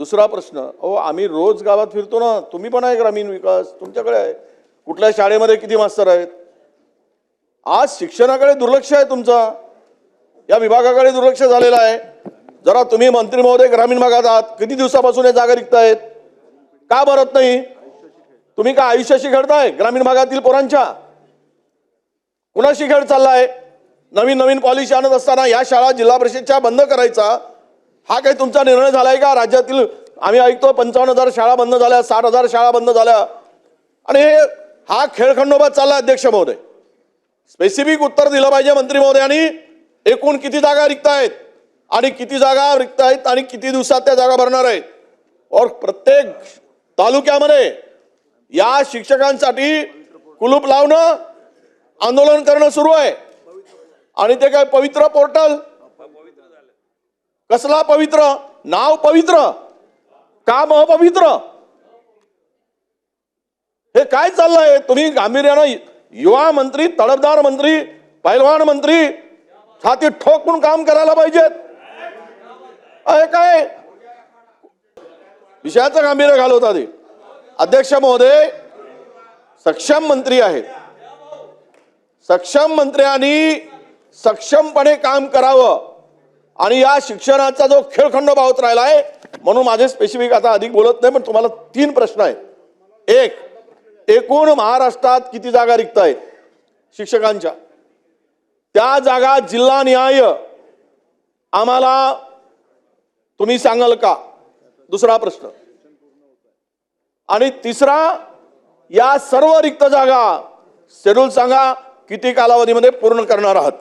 दुसरा प्रश्न अहो आम्ही रोज गावात फिरतो ना तुम्ही पण आहे ग्रामीण विकास तुमच्याकडे आहे. कुठल्या शाळेमध्ये किती मास्तर आहेत? आज शिक्षणाकडे दुर्लक्ष आहे तुमचा. या विभागाकडे दुर्लक्ष झालेलं आहे. जरा तुम्ही मंत्री महोदय ग्रामीण भागात आहात किती दिवसापासून या जागा रिक्त का भरत नाही? तुम्ही का आयुष्याशी खेळताय ग्रामीण भागातील पोरांच्या? कुणाशी खेळ चाललाय? नवीन नवीन पॉलिसी आणत असताना या शाळा जिल्हा परिषदच्या बंद करायचा. हा काही तुमचा निर्णय झालाय का? राज्यातील आम्ही ऐकतो पंचावन्न हजार शाळा बंद झाल्या साठ हजार शाळा बंद झाल्या. आणि हे हा खेळखंडोबा चालला अध्यक्ष महोदय. स्पेसिफिक उत्तर दिलं पाहिजे मंत्री महोदयांनी एकूण किती जागा रिक्त आहेत आणि किती जागा रिक्त आहेत आणि किती दिवसात त्या जागा भरणार आहेत? और प्रत्येक तालुक्यामध्ये या शिक्षकांसाठी कुलूप लावणं आंदोलन करणं सुरू आहे. आणि ते काय पवित्र पोर्टल? कसला पवित्र? नाव पवित्र? काम अपवित्र? हे काय चाललंय? तुम्ही गांभीर्यानं युवा मंत्री तडफदार मंत्री पैलवान मंत्री छाती ठोकून काम करायला पाहिजेत. अरे काय? विषयाचं गांभीर्य घालवता ते अध्यक्ष महोदय सक्षम मंत्री आहेत. सक्षम मंत्र्यांनी सक्षमपणे काम करावं. आणि या शिक्षणाचा जो खेळखंडोबा होत आहे म्हणून माझे स्पेसिफिक आता अधिक बोलत नाही पण तुम्हाला तीन प्रश्न आहेत. एक एकूण महाराष्ट्रात किती जागा रिक्त आहेत शिक्षकांच्या. त्या जागा जिल्हा न्याय आम्हाला तुम्ही सांगाल का? दुसरा प्रश्न. आणि तिसरा या सर्व रिक्त जागा शेड्यूल सांगा किती कालावधीमध्ये पूर्ण करणार आहात?